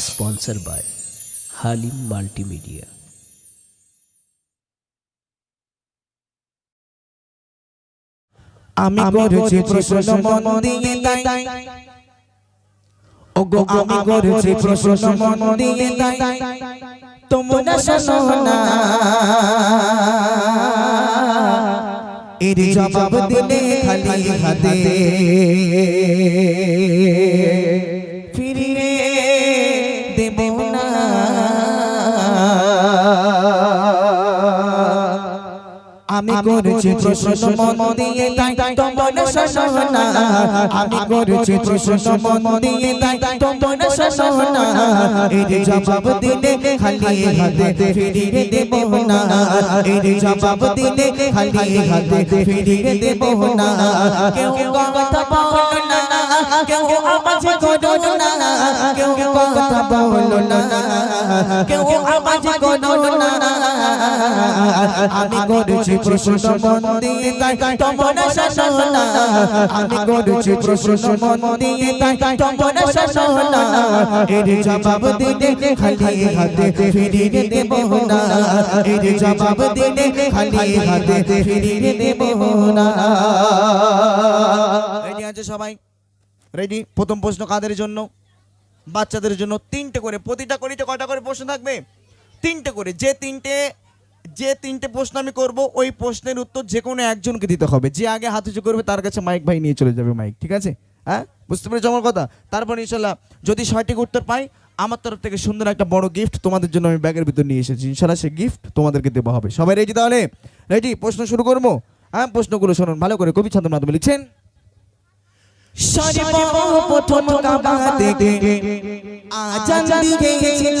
Sponsor by Halim multimedia. আমি করেছি প্রশ্ন মন দিয়ে তাই। ওগো আমি করেছি প্রশ্ন মন দিয়ে তাই। তোমরা শোনো না। এর জবাব দিলে খালি হাতে। আমি করেছি প্রশ্ন মন দিয়ে তাই তোমরা শোনো আমি করেছি প্রশ্ন মন দিয়ে তাই তোমরা শোনো এর জবাব দিলে খালি হাতে ফিরিয়ে দেব না। এর জবাব দিলে খালি হাতে ফিরিয়ে দেব না। কেউ কথা বলো না। কেউ আওয়াজ করো না। না। কেউ করো না। আমি প্রশ্ন মন দিয়ে তাই আমি প্রশ্ন মন দিয়ে তাই জবাব দিলে খালি হাতে জবাব দিলে খালি হাতে রেডি আছে সবাই? রেডি? প্রথম প্রশ্ন কাদের জন্য? বাচ্চাদের জন্য তিনটে করে, প্রতিটা করিতে কয়টা করে প্রশ্ন থাকবে? তিনটে করে। যে তিনটে যে তিনটে প্রশ্ন আমি করব, ওই প্রশ্নের উত্তর যে কোনো একজনকে দিতে হবে। যে আগে হাত উঁচু করবে, তার কাছে মাইক ভাই নিয়ে চলে যাবে মাইক, ঠিক আছে? হ্যাঁ? বুঝতে পেরেছ আমার কথা? তারপর ইনশাল্লাহ, যদি সঠিক উত্তর পাই, আমার তরফ থেকে সুন্দর একটা বড় গিফট তোমাদের জন্য আমি ব্যাগের ভিতর নিয়ে এসেছি। ইনশাল্লাহ সেই গিফট তোমাদেরকে দেওয়া হবে। সবাই রেডি তাহলে? রেডি প্রশ্ন শুরু করব? হ্যাঁ প্রশ্নগুলো শুনুন, ভালো করে কবি ছন্দের মাধ্যমে লিখছেন সর্বপ্রথম কাবা থেকে আজান দিয়েছিল।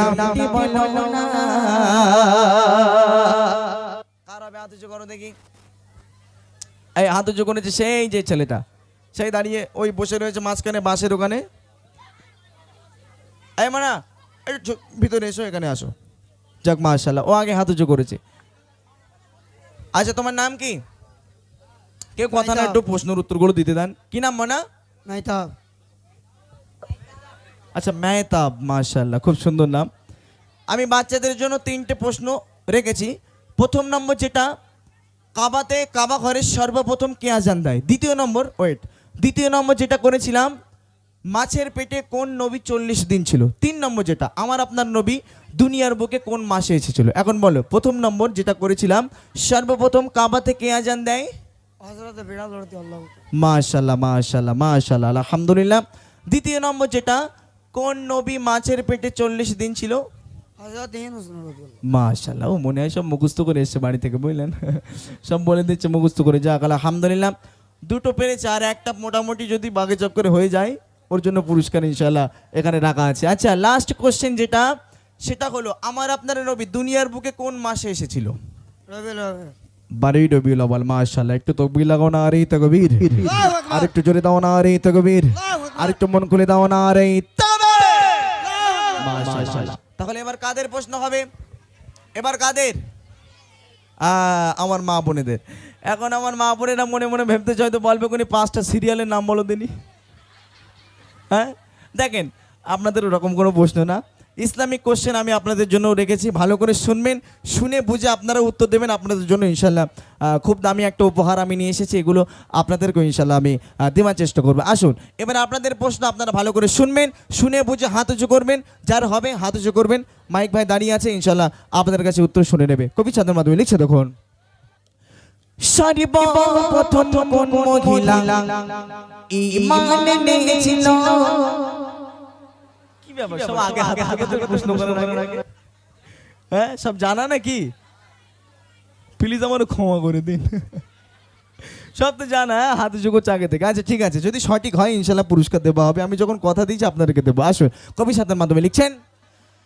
নামটি বলো না। কার হাত উঁচু করো দেখি। এই হাত উঁচু করেছে সেই যে ছেলেটা। সেই দাঁড়িয়ে ওই বসে রয়েছে মাঝখানে বাসের ওখানে। এই মানা ভিতরে এসো এখানে আসো। যাক মাশাল্লাহ ও আগে হাত উঁচু করেছে। আচ্ছা তোমার নাম কি? কেউ কথা না একটু প্রশ্নের উত্তরগুলো দিতে দেন। কি নাম মনা? মেহতাব আচ্ছা মেহতাব মাশাল্লাহ খুব সুন্দর নাম। আমি বাচ্চাদের জন্য তিনটে প্রশ্ন রেখেছি। প্রথম নম্বর যেটা কাবাতে কাবা ঘরের সর্বপ্রথম কে আজান দেয়? দ্বিতীয় নম্বর ওয়েট দ্বিতীয় নম্বর যেটা করেছিলাম মাছের পেটে কোন নবী চল্লিশ দিন ছিল? তিন নম্বর যেটা আমার আপনার নবী দুনিয়ার বুকে কোন মাসে এসেছিল? এখন বলো প্রথম নম্বর যেটা করেছিলাম সর্বপ্রথম কাবাতে কে আজান দেয়? মাশাল্লাহ মাশাল্লাহ মাশাল্লাহ আলহামদুলিল্লাহ। দ্বিতীয় নম্বর যেটা কোন নবী মাছের পেটে চল্লিশ দিন ছিল? মাশাল্লাহ ও মনে হয় সব মুখস্থ করে এসছে বাড়ি থেকে বুঝলেন? সব বলে দিচ্ছে মুখস্থ করে যাক আলহামদুলিল্লাহ। দুটো পেরেছে আর একটা মোটামুটি যদি বাগে চপ করে হয়ে যায় ওর জন্য পুরস্কার ইনশাল্লাহ এখানে রাখা আছে। আচ্ছা লাস্ট কোশ্চেন যেটা সেটা হলো আমার আপনার নবী দুনিয়ার বুকে কোন মাসে এসেছিল? বারোই রবিউল আওয়াল মাশাআল্লাহ একটু তকবির লাগাও না আরে তকবীর। আর একটু জোরে দাও না আরে তকবীর। আর একটু মন খুলে দাও না আরে মাশাআল্লাহ তাহলে এবার কাদের প্রশ্ন হবে? এবার কাদের? আমার মা বোনেদের। এখন আমার মা বোনেরা মনে মনে ভেবতে হয়তো বলবে কোনি পাঁচটা সিরিয়ালের নাম বলো দিনি। হ্যাঁ? দেখেন আপনাদের ওরকম কোনো প্রশ্ন না। ইসলামিক কোশ্চেন আমি আপনাদের জন্য রেখেছি। ভালো করে শুনবেন, শুনে বুঝে আপনারা উত্তর দেবেন আপনাদের জন্য ইনশাল্লাহ খুব দামি একটা উপহার আমি নিয়ে এসেছি, এগুলো আপনাদেরকেও ইনশাল্লাহ আমি দেওয়ার চেষ্টা করব। আসুন, এবার আপনাদের প্রশ্ন আপনারা ভালো করে শুনবেন, শুনে বুঝে হাত উঁচু করবেন, যার হবে হাত উঁচু করবেন। মাইক ভাই দাঁড়িয়ে আছে ইনশাল্লাহ আপনাদের কাছে উত্তর শুনে নেবে। কবি ছাত্রের মাধ্যমে লিখছে দেখুন। মহিলা? কি ব্যাপার? সব আগে আগে আগে তো প্রশ্ন করার আগে। হ্যাঁ সব জানা নাকি? প্লিজ আমার ক্ষমা করে দিন। সব তো জানা? হাতে যোগ্য চাকে থেকে। আচ্ছা ঠিক আছে। যদি সঠিক হয় ইনশাল্লাহ পুরস্কার দেওয়া হবে। আমি যখন কথা দিয়েছি আপনাদেরকে দেবো। আসুন কবি সাথের মাধ্যমে লিখছেন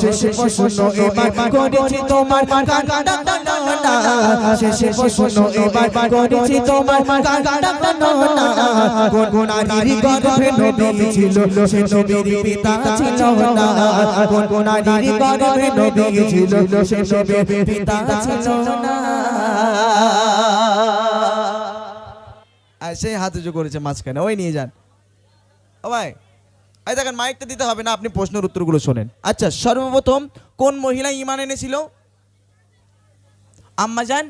শেষে প্রশ্ন এবার করেছি তোমার শেষে প্রশ্ন এবার করেছি তোমার কোন। গর্ভে নবী ছিল সে নবীর পিতা ছিল না। কোন কোন গর্ভে নবী ছিল সে নবীর পিতা ছিল না। আর সেই হাতে যোগ করেছে মাঝখানে। ওই নিয়ে যান। ও ভাই। এই দেখেন মাইকটা দিতে হবে না, আপনি প্রশ্নের উত্তরগুলো শোনেন। আচ্ছা সর্বপ্রথম কোন মহিলা ইমান এনেছিল? আম্মাজান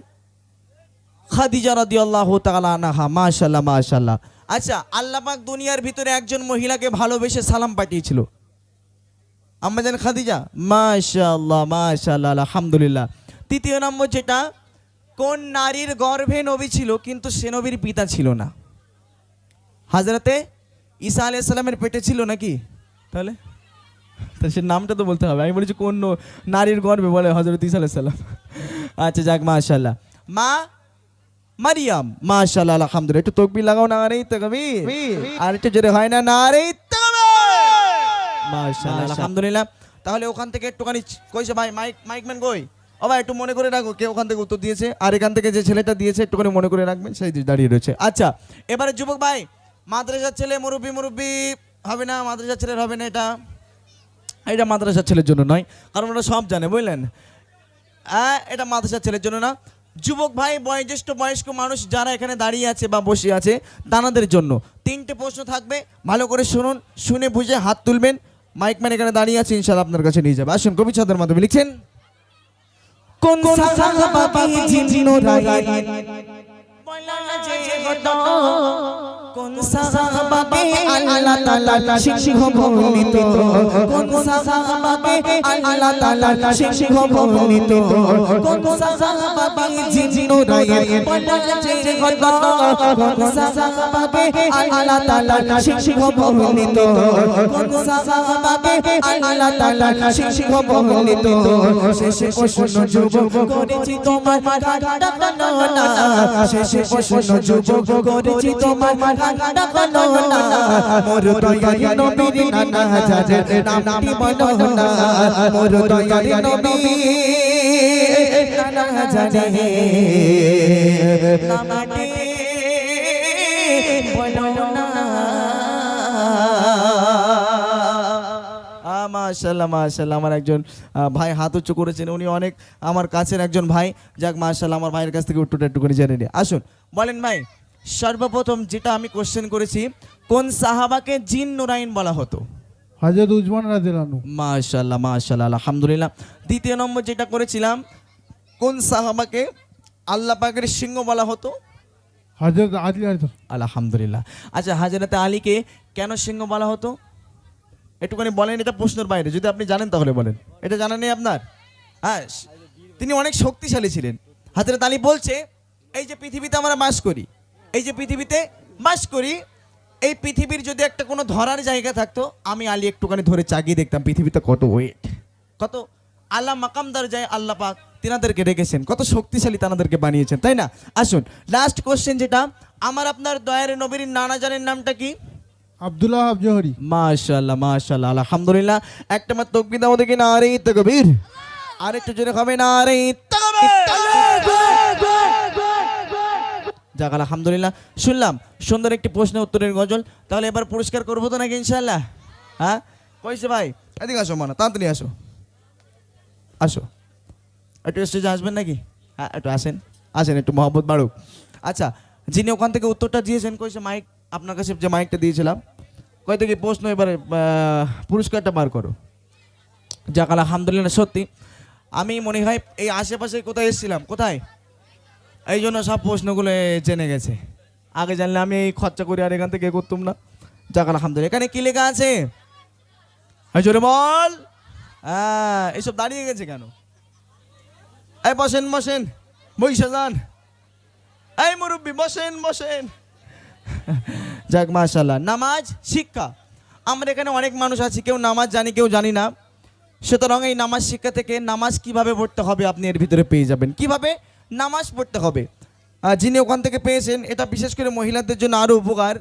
খাদিজা রাদিয়াল্লাহু তাআলা আনহা, মাশাআল্লাহ মাশাআল্লাহ। আচ্ছা আল্লাহ পাক দুনিয়ার ভিতরে একজন মহিলাকে ভালোবেসে সালাম পাঠিয়েছিল। আম্মাজান খাদিজা, মাশাআল্লাহ মাশাআল্লাহ, আলহামদুলিল্লাহ। তৃতীয় নম্বর যেটা, কোন নারীর গর্ভে নবী ছিল, কিন্তু সে নবীর পিতা ছিল না। হাজরাতে ঈসা আলাইহিস সালামের পেটে ছিল নাকি? তাহলে? তা সে নামটা তো বলতে হবে। আমি বলেছি কোন নারীর গর্ভে বলে হজরত ঈসা আলাইহিস সালাম। আচ্ছা যাক মাশাআল্লাহ। মা মারিয়াম। মাশাআল্লাহ আলহামদুলিল্লাহ। একটু তকবি লাগাও না আরে তকবীর। আর একটু জোরে হয় না না আরে মাশাআল্লাহ আলহামদুলিল্লাহ। তাহলে ওখান থেকে একটুখানি কইছে ভাই মাইক মাইকম্যান কই? ও ভাই একটু মনে করে রাখো কে ওখান থেকে উত্তর দিয়েছে। আর এখান থেকে যে ছেলেটা দিয়েছে একটুখানি মনে করে রাখবেন সেই দাঁড়িয়ে রয়েছে। আচ্ছা এবারে যুবক ভাই মাদ্রাসার ছেলে মুরব্বি মুরব্বি হবে না মাদ্রাসার ছেলের হবে না এটা। এটা মাদ্রাসার ছেলের জন্য নয় কারণ ওরা সব জানে বুঝলেন? হ্যাঁ এটা মাদ্রাসার ছেলের জন্য না। যুবক ভাই বয়োজ্যেষ্ঠ বয়স্ক মানুষ যারা এখানে দাঁড়িয়ে আছে বা বসে আছে তানাদের জন্য। তিনটে প্রশ্ন থাকবে ভালো করে শুনুন শুনে বুঝে হাত তুলবেন। মাইক মাইকম্যান এখানে দাঁড়িয়ে আছে ইনশাল্লাহ আপনার কাছে নিয়ে যাবে। আসুন কবি ছাদের মাধ্যমে লিখছেন কোন সাহাবাকে জিন্নুরাইন কোন সাহাবাকে আল্লাহ তাআলা শিক্ষক বর্ণিত কোন সাহাবাকে আল্লাহ তাআলা শিক্ষক বর্ণিত কোন সাহাবাকে জিন্নুরাইন বলা যে ঘটনা কোন সাহাবাকে আল্লাহ তাআলা শিক্ষক বর্ণিত কোন সাহাবাকে আল্লাহ তাআলা শিক্ষক বর্ণিত শেষে প্রশ্ন যুবক করেছি তোমার কান্না শেষে প্রশ্ন যুবক করেছি তোমার কান্না মোর দয়াল নবীর নানা হাজার নামটি বলো না। মোর দয়াল নবী নানা হাজার না। মাশাল্লাহ মাশাল্লাহ আমার একজন ভাই হাত উচ্চ করেছেন। উনি অনেক, আমার কাছের একজন ভাই। যাক মাশাল্লাহ আমার ভাইয়ের কাছ থেকে উত্তরটা একটুখানি জেনে নিই। আসুন, বলেন ভাই। সর্বপ্রথম যেটা আমি কোশ্চেন করেছি কোন সাহাবাকে জিন নুরাইন বলা হতো? হজরত উজমান রাদিয়াল্লাহু মাশাল্লাহ মাশাল্লাহ আলহামদুলিল্লাহ। দ্বিতীয় নম্বর যেটা করেছিলাম কোন সাহাবাকে আল্লাহ পাকের সিংহ বলা হতো? হজরত আলী আলহামদুলিল্লাহ। আচ্ছা হাজরতে আলীকে কেন সিংহ বলা হতো? একটুখানি বলেন এটা প্রশ্নের বাইরে। যদি আপনি জানেন তাহলে বলেন। এটা জানা নেই আপনার? হ্যাঁ তিনি অনেক শক্তিশালী ছিলেন। হাজরত আলী বলছে এই যে পৃথিবীতে আমরা বাস করি এই যে পৃথিবীতে বাস করি এই পৃথিবীর যদি একটা কোনো ধরার জায়গা থাকতো আমি আলী একটুখানি ধরে চাগিয়ে দেখতাম পৃথিবীতে কত ওয়েট কত আল্লাহ মাকামদার যায় আল্লাহ পাক তিনাদেরকে রেখেছেন কত শক্তিশালী তানাদেরকে বানিয়েছেন তাই না আসুন লাস্ট কোশ্চেন যেটা আমার আপনার দয়ার নবীর নানা জানের নামটা কি আব্দুল্লাহ আব জোহরি মাশাআল্লাহ মাশাআল্লাহ আলহামদুলিল্লাহ একটা মাত্র তকবির দাও দেখি না আরে তকবীর আরেকটু জোরে হবে না আরে যাক, আলহামদুলিল্লাহ। শুনলাম, সুন্দর একটি প্রশ্নের উত্তরের গজল। তাহলে এবার পুরস্কার করব তো নাকি ইনশাল্লাহ হ্যাঁ? কইছে ভাই, এদিকে আসো মানা, তাড়াতাড়ি আসো। আসো। একটু স্টেজে আসবেন নাকি? হ্যাঁ একটু আসেন। আসেন, একটু মহব্বত বাড়ুক। আচ্ছা যিনি ওখান থেকে উত্তরটা দিয়েছেন, কইছে মাইক আপনার কাছে যে মাইকটা দিয়েছিলাম। কয় থেকে প্রশ্ন এবারে পুরস্কারটা বার করো। যাক, আলহামদুলিল্লাহ, সত্যি। আমি মনে হয় এই আশেপাশে কোথায় এসেছিলাম? কোথায়? এই জন্য সব প্রশ্নগুলো জেনে গেছে। আগে জানলে আমি এই খরচা করি আর এখান থেকে করতাম না। যাক, আলহামদুলিল্লাহ। এখানে কি লেখা আছে? জোরে বল। হ্যাঁ এইসব দাঁড়িয়ে গেছে কেন? এই বসেন বসেন। বইসা যান। এই মুরব্বী, বসেন বসেন। যাক মাশাল্লাহ নামাজ, শিক্ষা। আমরা এখানে অনেক মানুষ আছে, কেউ নামাজ জানি, কেউ জানি না। সুতরাং এই নামাজ শিক্ষা থেকে নামাজ কীভাবে পড়তে হবে আপনি এর ভিতরে পেয়ে যাবেন। কীভাবে? নামাজ পড়তে হবে। যিনি ওখান থেকে পেয়েছেন এটা বিশেষ করে মহিলাদের জন্য আরও উপকার।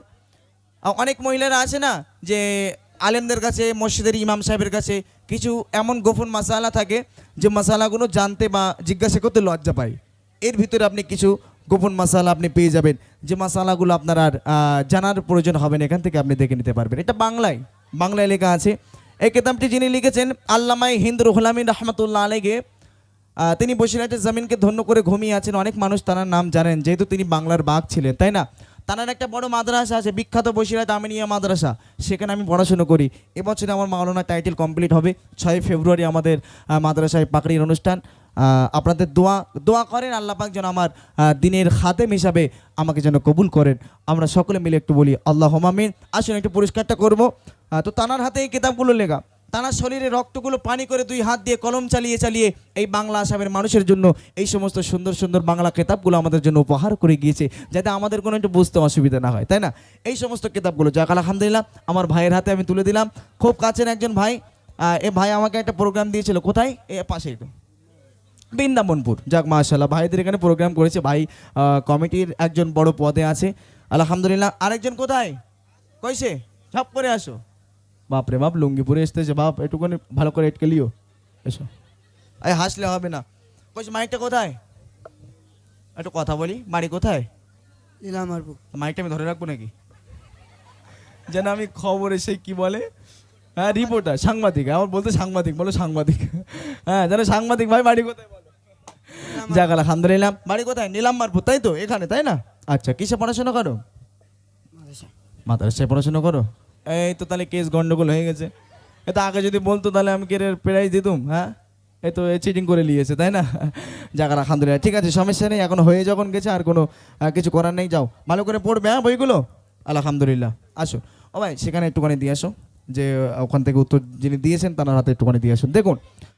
অনেক মহিলারা আছে না যে আলেমদের কাছে মসজিদের ইমাম সাহেবের কাছে কিছু এমন গোপন মশালা থাকে যে মশালাগুলো জানতে বা জিজ্ঞাসা করতে লজ্জা পায়। এর ভিতরে আপনি কিছু গোপন মশালা আপনি পেয়ে যাবেন যে মশালাগুলো আপনার আর জানার প্রয়োজন হবে না এখান থেকে আপনি দেখে নিতে পারবেন। এটা বাংলায় বাংলায় লেখা আছে। এই কেতাবটি যিনি লিখেছেন আল্লামাই হিন্দ রুহুল আমিন রহমতুল্লাহ আহ, তিনি বসিরহাটের জমিনকে ধন্য করে ঘুমিয়ে আছেন। অনেক মানুষ তার নাম জানেন, যেহেতু তিনি বাংলার বাঘ ছিলেন, তাই না? তার একটা বড় মাদ্রাসা আছে, বিখ্যাত বসিরহাট আমিনিয়া মাদ্রাসা। সেখানে আমি পড়াশুনো করি। এবছরে আমার মাওলানা টাইটেল কমপ্লিট হবে। ছয় ফেব্রুয়ারি আমাদের মাদ্রাসায় পাকড়ির অনুষ্ঠান। আপনাদের দোয়া দোয়া করেন, আল্লাহ পাক যেন আমার দিনের খাদেম হিসাবে আমাকে যেন কবুল করেন। আমরা সকলে মিলে একটু বলি আল্লাহ হোমামিন আসুন, একটু পরিষ্কারটা করব। তো তানার হাতে এই কিতাবগুলো লেখা। তানার শরীরে রক্তগুলো পানি করে দুই হাত দিয়ে কলম চালিয়ে চালিয়ে এই বাংলা আসামের মানুষের জন্য এই সমস্ত সুন্দর সুন্দর বাংলা কেতাবগুলো আমাদের জন্য উপহার করে গিয়েছে, যাতে আমাদের কোনো একটু বুঝতে অসুবিধা না হয়, তাই না? এই সমস্ত কেতাবগুলো যাক, আলহামদুলিল্লাহ, আমার ভাইয়ের হাতে আমি তুলে দিলাম। খুব কাছের একজন ভাই এ ভাই আমাকে একটা প্রোগ্রাম দিয়েছিল, কোথায়? এ পাশে। একটু বৃন্দাবনপুর। যাক মাশাল্লাহ ভাইদের এখানে প্রোগ্রাম করেছে। ভাই কমিটির একজন বড় পদে আছে। আলহামদুলিল্লাহ, আরেকজন কোথায়? কইছে? ঝপ করে আসো। বাপ রে বাপ লুঙ্গি পরে এসতেছে বাপ একটুখানি ভালো করে এটকে লিও। এসো। এই হাসলে হবে না। কইছে মাইকটা কোথায়? একটু কথা বলি বাড়ি কোথায়? নিলাম মারবো মাইকটা আমি ধরে রাখব নাকি? যেন আমি খবরে সেই কি বলে? হ্যাঁ রিপোর্টার সাংবাদিক। আমার বলতে সাংবাদিক বলো সাংবাদিক। হ্যাঁ যেন সাংবাদিক ভাই বাড়ি কোথায় বলো? যাক আলহামদুলিল্লাহ। বাড়ি কোথায়? নিলাম মারপুর তাই তো? এখানে তাই না? আচ্ছা কিসে পড়াশোনা করো? মাদ্রাসা। মাদ্রাসায় পড়াশোনা করো? এই তো তাহলে কেস গন্ডগোল হয়ে গেছে। এ তো আগে যদি বলতো তাহলে আমি কেরের প্রাইজ দিতুম হ্যাঁ? এই তো চিটিং করে নিয়েছে, তাই না? যাক, আলহামদুলিল্লাহ। ঠিক আছে, সমস্যা নেই, এখন হয়ে যখন গেছে, আর কোনো কিছু করার নেই, যাও। ভালো করে পড়বে হ্যাঁ বইগুলো? আলহামদুলিল্লাহ। আসো। ও ভাই, সেখানে একটুখানি দিয়ে আসো, যে ওখান থেকে উত্তর যিনি দিয়েছেন তার হাতে একটুখানি দিয়ে আসুন। দেখুন